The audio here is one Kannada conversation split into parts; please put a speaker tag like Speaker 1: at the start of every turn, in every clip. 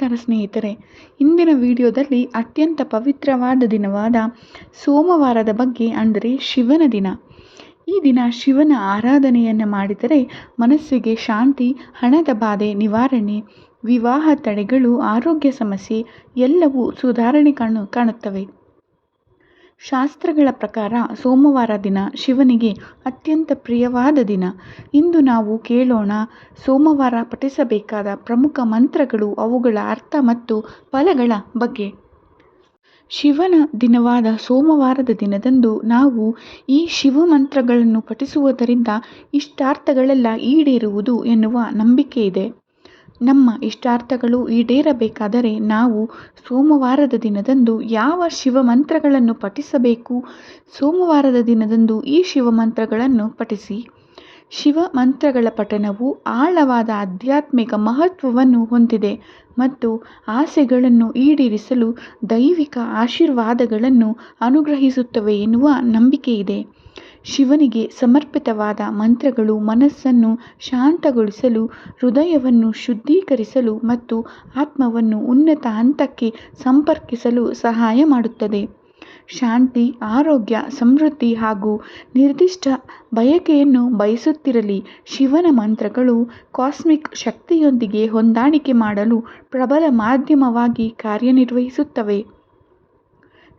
Speaker 1: ನಮಸ್ಕಾರ ಸ್ನೇಹಿತರೆ. ಇಂದಿನ ವಿಡಿಯೋದಲ್ಲಿ ಅತ್ಯಂತ ಪವಿತ್ರವಾದ ದಿನವಾದ ಸೋಮವಾರದ ಬಗ್ಗೆ ಅಂದರೆ ಶಿವನ ದಿನ. ಈ ದಿನ ಶಿವನ ಆರಾಧನೆಯನ್ನು ಮಾಡಿದರೆ ಮನಸ್ಸಿಗೆ ಶಾಂತಿ, ಹಣದ ಬಾಧೆ, ನಿವಾರಣೆ, ವಿವಾಹ ತಡೆಗಳು, ಆರೋಗ್ಯ ಸಮಸ್ಯೆ ಎಲ್ಲವೂ ಸುಧಾರಣೆ ಕಾಣು, ಕಾಣುತ್ತವೆ. ಶಾಸ್ತ್ರಗಳ ಪ್ರಕಾರ ಸೋಮವಾರ ದಿನ ಶಿವನಿಗೆ ಅತ್ಯಂತ ಪ್ರಿಯವಾದ ದಿನ. ಇಂದು ನಾವು ಕೇಳೋಣ, ಸೋಮವಾರ ಪಠಿಸಬೇಕಾದ ಪ್ರಮುಖ ಮಂತ್ರಗಳು ಅವುಗಳ ಅರ್ಥ ಮತ್ತು ಫಲಗಳ ಬಗ್ಗೆ. ಶಿವನ ದಿನವಾದ ಸೋಮವಾರದ ದಿನದಂದು ನಾವು ಈ ಶಿವ ಮಂತ್ರಗಳನ್ನು ಪಠಿಸುವುದರಿಂದ ಇಷ್ಟಾರ್ಥಗಳೆಲ್ಲ ಈಡೇರುವುದು ಎನ್ನುವ ನಂಬಿಕೆ ಇದೆ. ನಮ್ಮ ಇಷ್ಟಾರ್ಥಗಳು ಈಡೇರಬೇಕಾದರೆ ನಾವು ಸೋಮವಾರದ ದಿನದಂದು ಯಾವ ಶಿವಮಂತ್ರಗಳನ್ನು ಪಠಿಸಬೇಕು? ಸೋಮವಾರದ ದಿನದಂದು ಈ ಶಿವಮಂತ್ರಗಳನ್ನು ಪಠಿಸಿ. ಶಿವ ಮಂತ್ರಗಳ ಪಠನವು ಆಳವಾದ ಆಧ್ಯಾತ್ಮಿಕ ಮಹತ್ವವನ್ನು ಹೊಂದಿದೆ ಮತ್ತು ಆಸೆಗಳನ್ನು ಈಡೇರಿಸಲು ದೈವಿಕ ಆಶೀರ್ವಾದಗಳನ್ನು ಅನುಗ್ರಹಿಸುತ್ತವೆ ಎನ್ನುವ ಇದೆ ಶಿವನಿಗೆ ಸಮರ್ಪಿತವಾದ ಮಂತ್ರಗಳು ಮನಸ್ಸನ್ನು ಶಾಂತಗೊಳಿಸಲು, ಹೃದಯವನ್ನು ಶುದ್ಧೀಕರಿಸಲು ಮತ್ತು ಆತ್ಮವನ್ನು ಉನ್ನತ ಹಂತಕ್ಕೆ ಸಂಪರ್ಕಿಸಲು ಸಹಾಯ ಮಾಡುತ್ತದೆ. ಶಾಂತಿ, ಆರೋಗ್ಯ, ಸಮೃದ್ಧಿ ಹಾಗೂ ನಿರ್ದಿಷ್ಟ ಬಯಕೆಯನ್ನು ಬಯಸುತ್ತಿರಲಿ. ಶಿವನ ಮಂತ್ರಗಳು ಕಾಸ್ಮಿಕ್ ಶಕ್ತಿಯೊಂದಿಗೆ ಹೊಂದಾಣಿಕೆ ಮಾಡಲು ಪ್ರಬಲ ಮಾಧ್ಯಮವಾಗಿ ಕಾರ್ಯನಿರ್ವಹಿಸುತ್ತವೆ.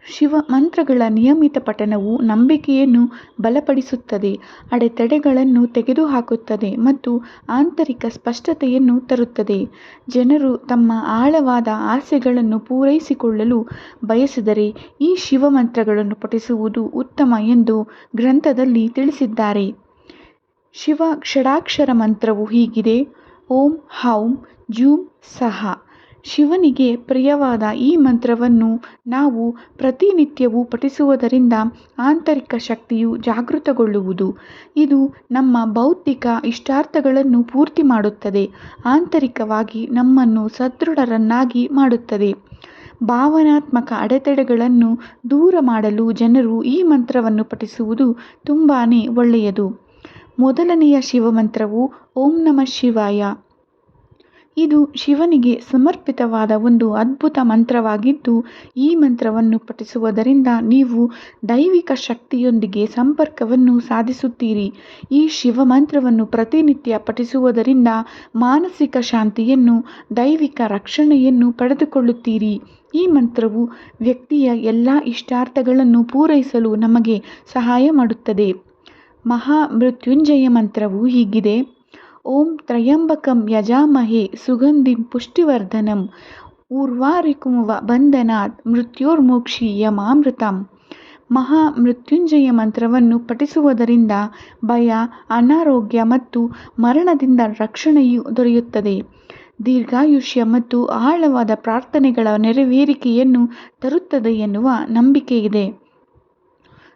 Speaker 1: ಶಿವ ಮಂತ್ರಗಳ ನಿಯಮಿತ ಪಠಣವು ನಂಬಿಕೆಯನ್ನು ಬಲಪಡಿಸುತ್ತದೆ, ಅಡೆತಡೆಗಳನ್ನು ತೆಗೆದುಹಾಕುತ್ತದೆ ಮತ್ತು ಆಂತರಿಕ ಸ್ಪಷ್ಟತೆಯನ್ನು ತರುತ್ತದೆ. ಜನರು ತಮ್ಮ ಆಳವಾದ ಆಸೆಗಳನ್ನು ಪೂರೈಸಿಕೊಳ್ಳಲು ಬಯಸಿದರೆ ಈ ಶಿವ ಮಂತ್ರಗಳನ್ನು ಪಠಿಸುವುದು ಉತ್ತಮ ಎಂದು ಗ್ರಂಥದಲ್ಲಿ ತಿಳಿಸಿದ್ದಾರೆ. ಶಿವ ಷಡಾಕ್ಷರ ಮಂತ್ರವು ಹೀಗಿದೆ, ಓಂ ಹೌಂ ಜೂಂ ಸಹ. ಶಿವನಿಗೆ ಪ್ರಿಯವಾದ ಈ ಮಂತ್ರವನ್ನು ನಾವು ಪ್ರತಿನಿತ್ಯವೂ ಪಠಿಸುವುದರಿಂದ ಆಂತರಿಕ ಶಕ್ತಿಯು ಜಾಗೃತಗೊಳ್ಳುವುದು. ಇದು ನಮ್ಮ ಭೌತಿಕ ಇಷ್ಟಾರ್ಥಗಳನ್ನು ಪೂರ್ತಿ ಮಾಡುತ್ತದೆ, ಆಂತರಿಕವಾಗಿ ನಮ್ಮನ್ನು ಸದೃಢರನ್ನಾಗಿ ಮಾಡುತ್ತದೆ. ಭಾವನಾತ್ಮಕ ಅಡೆತಡೆಗಳನ್ನು ದೂರ ಮಾಡಲು ಜನರು ಈ ಮಂತ್ರವನ್ನು ಪಠಿಸುವುದು ತುಂಬಾ ಒಳ್ಳೆಯದು. ಮೊದಲನೆಯ ಶಿವಮಂತ್ರವು ಓಂ ನಮಃ ಶಿವಾಯ. ಇದು ಶಿವನಿಗೆ ಸಮರ್ಪಿತವಾದ ಒಂದು ಅದ್ಭುತ ಮಂತ್ರವಾಗಿದ್ದು, ಈ ಮಂತ್ರವನ್ನು ಪಠಿಸುವುದರಿಂದ ನೀವು ದೈವಿಕ ಶಕ್ತಿಯೊಂದಿಗೆ ಸಂಪರ್ಕವನ್ನು ಸಾಧಿಸುತ್ತೀರಿ. ಈ ಶಿವ ಮಂತ್ರವನ್ನು ಪ್ರತಿನಿತ್ಯ ಪಠಿಸುವುದರಿಂದ ಮಾನಸಿಕ ಶಾಂತಿಯನ್ನು, ದೈವಿಕ ರಕ್ಷಣೆಯನ್ನು ಪಡೆದುಕೊಳ್ಳುತ್ತೀರಿ. ಈ ಮಂತ್ರವು ವ್ಯಕ್ತಿಯ ಎಲ್ಲ ಇಷ್ಟಾರ್ಥಗಳನ್ನು ಪೂರೈಸಲು ನಮಗೆ ಸಹಾಯ ಮಾಡುತ್ತದೆ. ಮಹಾಮೃತ್ಯುಂಜಯ ಮಂತ್ರವು ಹೀಗಿದೆ. ಓಂ ತ್ರಯಂಬಕಂ ಯಜಾಮಹೆ ಸುಗಂಧಿಂ ಪುಷ್ಟಿವರ್ಧನಂ ಊರ್ವಾರಿಕುಮುವ ಬಂಧನಾತ್ ಮೃತ್ಯೋರ್ಮೋಕ್ಷೀಯಮಾಮೃತಂ ಮಹಾ ಮೃತ್ಯುಂಜಯ ಮಂತ್ರವನ್ನು ಪಠಿಸುವುದರಿಂದ ಭಯ, ಅನಾರೋಗ್ಯ ಮತ್ತು ಮರಣದಿಂದ ರಕ್ಷಣೆಯು ದೊರೆಯುತ್ತದೆ. ದೀರ್ಘಾಯುಷ್ಯ ಮತ್ತು ಆಳವಾದ ಪ್ರಾರ್ಥನೆಗಳ ನೆರವೇರಿಕೆಯನ್ನು ತರುತ್ತದೆ ಎನ್ನುವ ನಂಬಿಕೆ ಇದೆ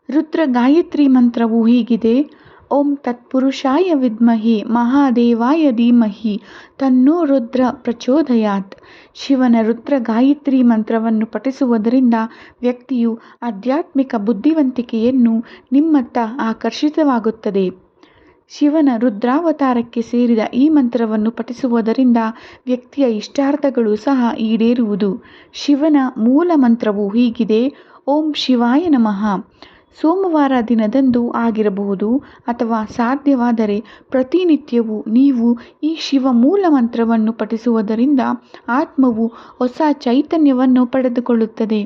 Speaker 1: ರುದ್ರ ಗಾಯತ್ರಿ ಮಂತ್ರವು ಹೀಗಿದೆ. ಓಂ ತತ್ಪುರುಷಾಯ ವಿದ್ಮಹಿ, ಮಹಾದೇವಾಯ ಧೀಮಹಿ, ತನ್ನೋ ರುದ್ರ ಪ್ರಚೋದಯಾತ್. ಶಿವನ ರುದ್ರ ಗಾಯತ್ರಿ ಮಂತ್ರವನ್ನು ಪಠಿಸುವುದರಿಂದ ವ್ಯಕ್ತಿಯು ಆಧ್ಯಾತ್ಮಿಕ ಬುದ್ಧಿವಂತಿಕೆಯನ್ನು ನಿಮ್ಮತ್ತ ಆಕರ್ಷಿತವಾಗುತ್ತದೆ. ಶಿವನ ರುದ್ರಾವತಾರಕ್ಕೆ ಸೇರಿದ ಈ ಮಂತ್ರವನ್ನು ಪಠಿಸುವುದರಿಂದ ವ್ಯಕ್ತಿಯ ಇಷ್ಟಾರ್ಥಗಳು ಸಹ ಈಡೇರುವುದು. ಶಿವನ ಮೂಲ ಮಂತ್ರವು ಹೀಗಿದೆ, ಓಂ ಶಿವಾಯ ನಮಃ. ಸೋಮವಾರ ದಿನದಂದು ಆಗಿರಬಹುದು ಅಥವಾ ಸಾಧ್ಯವಾದರೆ ಪ್ರತಿನಿತ್ಯವೂ ನೀವು ಈ ಶಿವ ಮೂಲ ಮಂತ್ರವನ್ನು ಪಠಿಸುವುದರಿಂದ ಆತ್ಮವು ಹೊಸ ಚೈತನ್ಯವನ್ನು ಪಡೆದುಕೊಳ್ಳುತ್ತದೆ.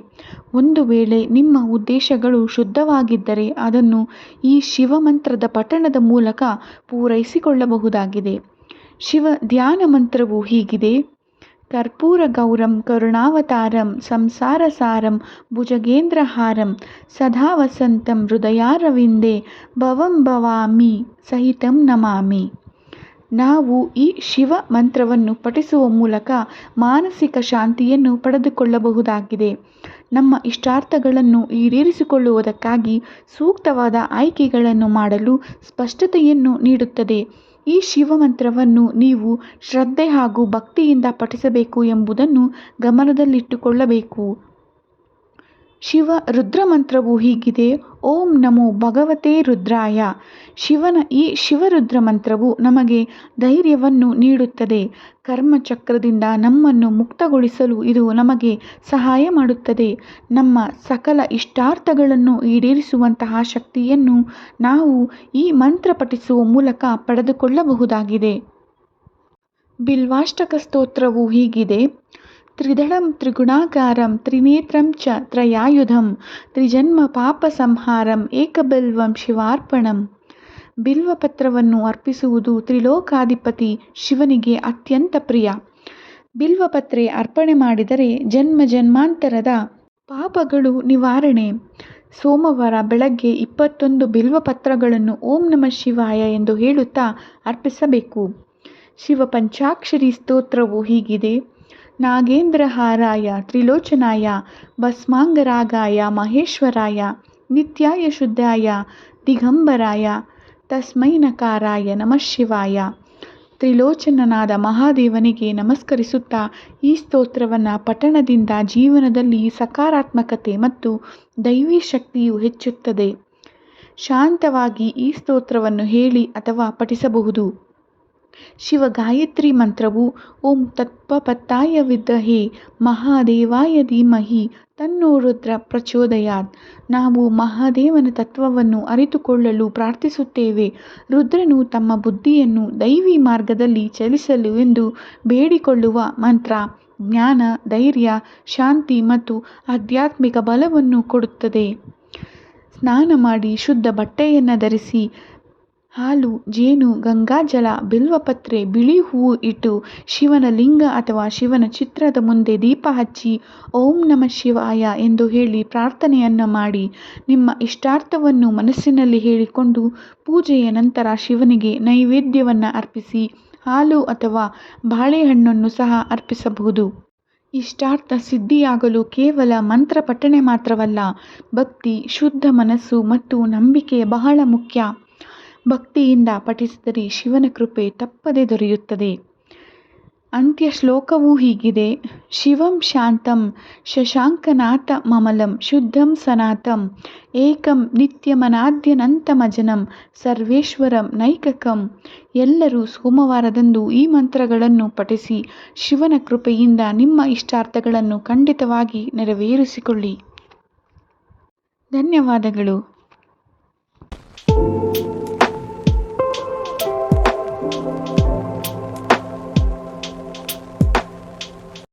Speaker 1: ಒಂದು ವೇಳೆ ನಿಮ್ಮ ಉದ್ದೇಶಗಳು ಶುದ್ಧವಾಗಿದ್ದರೆ ಅದನ್ನು ಈ ಶಿವ ಮಂತ್ರದ ಪಠಣದ ಮೂಲಕ ಪೂರೈಸಿಕೊಳ್ಳಬಹುದಾಗಿದೆ. ಶಿವ ಧ್ಯಾನ ಮಂತ್ರವು ಹೀಗಿದೆ. ಕರ್ಪೂರಗೌರಂ ಕರುಣಾವತಾರಂ, ಸಂಸಾರಸಾರಂ, ಭುಜಗೇಂದ್ರಹಾರಂ ಸದಾ ವಸಂತಂ ಹೃದಯಾರವಿಂದೆ ಭವಂ ಭವಾಮಿ, ಸಹಿತಂ ನಮಾಮಿ. ನಾವು ಈ ಶಿವ ಮಂತ್ರವನ್ನು ಪಠಿಸುವ ಮೂಲಕ ಮಾನಸಿಕ ಶಾಂತಿಯನ್ನು ಪಡೆದುಕೊಳ್ಳಬಹುದಾಗಿದೆ. ನಮ್ಮ ಇಷ್ಟಾರ್ಥಗಳನ್ನು ಈಡೇರಿಸಿಕೊಳ್ಳುವುದಕ್ಕಾಗಿ ಸೂಕ್ತವಾದ ಆಯ್ಕೆಗಳನ್ನು ಮಾಡಲು ಸ್ಪಷ್ಟತೆಯನ್ನು ನೀಡುತ್ತದೆ. ಈ ಶಿವಮಂತ್ರವನ್ನು ನೀವು ಶ್ರದ್ಧೆ ಹಾಗೂ ಭಕ್ತಿಯಿಂದ ಪಠಿಸಬೇಕು ಎಂಬುದನ್ನು ಗಮನದಲ್ಲಿಟ್ಟುಕೊಳ್ಳಬೇಕು. ಶಿವ ರುದ್ರ ಮಂತ್ರವು ಹೀಗಿದೆ. ಓಂ ನಮೋ ಭಗವತೆ ರುದ್ರಾಯ. ಶಿವನ ಈ ಶಿವರುದ್ರ ಮಂತ್ರವು ನಮಗೆ ಧೈರ್ಯವನ್ನು ನೀಡುತ್ತದೆ. ಕರ್ಮಚಕ್ರದಿಂದ ನಮ್ಮನ್ನು ಮುಕ್ತಗೊಳಿಸಲು ಇದು ನಮಗೆ ಸಹಾಯ ಮಾಡುತ್ತದೆ. ನಮ್ಮ ಸಕಲ ಇಷ್ಟಾರ್ಥಗಳನ್ನು ಈಡೇರಿಸುವಂತಹ ಶಕ್ತಿಯನ್ನು ನಾವು ಈ ಮಂತ್ರ ಪಠಿಸುವ ಮೂಲಕ ಪಡೆದುಕೊಳ್ಳಬಹುದಾಗಿದೆ. ಬಿಲ್ವಾಷ್ಟಕ ಸ್ತೋತ್ರವು ಹೀಗಿದೆ. ತ್ರಿದಳಂ ತ್ರಿಗುಣಾಕಾರಂ, ತ್ರಿನೇತ್ರಂ ಚ ತ್ರಯಾಯುಧಂ, ತ್ರಿಜನ್ಮ ಪಾಪ ಸಂಹಾರಂ, ಏಕಬಿಲ್ವಂ ಶಿವಾರ್ಪಣಂ. ಬಿಲ್ವಪತ್ರವನ್ನು ಅರ್ಪಿಸುವುದು ತ್ರಿಲೋಕಾಧಿಪತಿ ಶಿವನಿಗೆ ಅತ್ಯಂತ ಪ್ರಿಯ. ಬಿಲ್ವಪತ್ರೆ ಅರ್ಪಣೆ ಮಾಡಿದರೆ ಜನ್ಮ ಜನ್ಮಾಂತರದ ಪಾಪಗಳು ನಿವಾರಣೆ. ಸೋಮವಾರ ಬೆಳಗ್ಗೆ ಇಪ್ಪತ್ತೊಂದು ಬಿಲ್ವಪತ್ರಗಳನ್ನು ಓಂ ನಮಃ ಶಿವಾಯ ಎಂದು ಹೇಳುತ್ತಾ ಅರ್ಪಿಸಬೇಕು. ಶಿವ ಪಂಚಾಕ್ಷರಿ ಸ್ತೋತ್ರವು ಹೀಗಿದೆ. ನಾಗೇಂದ್ರಹಾರಾಯ, ತ್ರಿಲೋಚನಾಯ, ಭಸ್ಮಾಂಗರಾಗಾಯ, ಮಹೇಶ್ವರಾಯ ನಿತ್ಯಾಯ ಶುದ್ಧಾಯ ದಿಗಂಬರಾಯ ತಸ್ಮೈ ನಕಾರಾಯ ನಮಃ ಶಿವಾಯ. ತ್ರಿಲೋಚನನಾದ ಮಹಾದೇವನಿಗೆ ನಮಸ್ಕರಿಸುತ್ತಾ ಈ ಸ್ತೋತ್ರವನ್ನು ಪಠಣದಿಂದ ಜೀವನದಲ್ಲಿ ಸಕಾರಾತ್ಮಕತೆ ಮತ್ತು ದೈವಿ ಶಕ್ತಿಯು ಹೆಚ್ಚುತ್ತದೆ. ಶಾಂತವಾಗಿ ಈ ಸ್ತೋತ್ರವನ್ನು ಹೇಳಿ ಅಥವಾ ಪಠಿಸಬಹುದು. ಶಿವ ಗಾಯತ್ರಿ ಮಂತ್ರವು, ಓಂ ತತ್ವಪತ್ತಾಯ ವಿದ್ಮಹೇ ಮಹಾದೇವಾಯ ಧೀಮಹಿ ತನ್ನೋ ರುದ್ರ ಪ್ರಚೋದಯಾತ್. ನಾವು ಮಹಾದೇವನ ತತ್ವವನ್ನು ಅರಿತುಕೊಳ್ಳಲು ಪ್ರಾರ್ಥಿಸುತ್ತೇವೆ. ರುದ್ರನು ತಮ್ಮ ಬುದ್ಧಿಯನ್ನು ದೈವಿ ಮಾರ್ಗದಲ್ಲಿ ಚಲಿಸಲು ಎಂದು ಬೇಡಿಕೊಳ್ಳುವ ಮಂತ್ರ, ಜ್ಞಾನ, ಧೈರ್ಯ, ಶಾಂತಿ ಮತ್ತು ಆಧ್ಯಾತ್ಮಿಕ ಬಲವನ್ನು ಕೊಡುತ್ತದೆ. ಸ್ನಾನ ಮಾಡಿ ಶುದ್ಧ ಬಟ್ಟೆಯನ್ನು ಧರಿಸಿ ಹಾಲು, ಜೇನು ಗಂಗಾಜಲ ಬಿಲ್ವಪತ್ರೆ ಬಿಳಿ ಹೂವು ಇಟ್ಟು ಶಿವನ ಲಿಂಗ ಅಥವಾ ಶಿವನ ಚಿತ್ರದ ಮುಂದೆ ದೀಪ ಹಚ್ಚಿ ಓಂ ನಮಃ ಶಿವಾಯ ಎಂದು ಹೇಳಿ ಪ್ರಾರ್ಥನೆಯನ್ನು ಮಾಡಿ ನಿಮ್ಮ ಇಷ್ಟಾರ್ಥವನ್ನು ಮನಸ್ಸಿನಲ್ಲಿ ಹೇಳಿಕೊಂಡು ಪೂಜೆಯ ನಂತರ ಶಿವನಿಗೆ ನೈವೇದ್ಯವನ್ನು ಅರ್ಪಿಸಿ ಹಾಲು ಅಥವಾ ಬಾಳೆಹಣ್ಣನ್ನು ಸಹ ಅರ್ಪಿಸಬಹುದು. ಇಷ್ಟಾರ್ಥ ಸಿದ್ಧಿಯಾಗಲು ಕೇವಲ ಮಂತ್ರ ಪಠಣೆ ಮಾತ್ರವಲ್ಲ, ಭಕ್ತಿ, ಶುದ್ಧ ಮನಸ್ಸು ಮತ್ತು ನಂಬಿಕೆ ಬಹಳ ಮುಖ್ಯ. ಭಕ್ತಿಯಿಂದ ಪಠಿಸಿದರೆ ಶಿವನ ಕೃಪೆ ತಪ್ಪದೆ ದೊರೆಯುತ್ತದೆ. ಅಂತ್ಯ ಶ್ಲೋಕವೂ ಹೀಗಿದೆ. ಶಿವಂ ಶಾಂತಂ ಶಶಾಂಕನಾಥ ಮಮಲಂ ಶುದ್ಧಂ ಸನಾತಂ ಏಕಂ ನಿತ್ಯಮನಾದ್ಯನಂತಮಜನಂ ಸರ್ವೇಶ್ವರಂ ನೈಕಕಂ. ಎಲ್ಲರೂ ಸೋಮವಾರದಂದು ಈ ಮಂತ್ರಗಳನ್ನು ಪಠಿಸಿ ಶಿವನ ಕೃಪೆಯಿಂದ ನಿಮ್ಮ ಇಷ್ಟಾರ್ಥಗಳನ್ನು ಖಂಡಿತವಾಗಿ ನೆರವೇರಿಸಿಕೊಳ್ಳಿ. ಧನ್ಯವಾದಗಳು.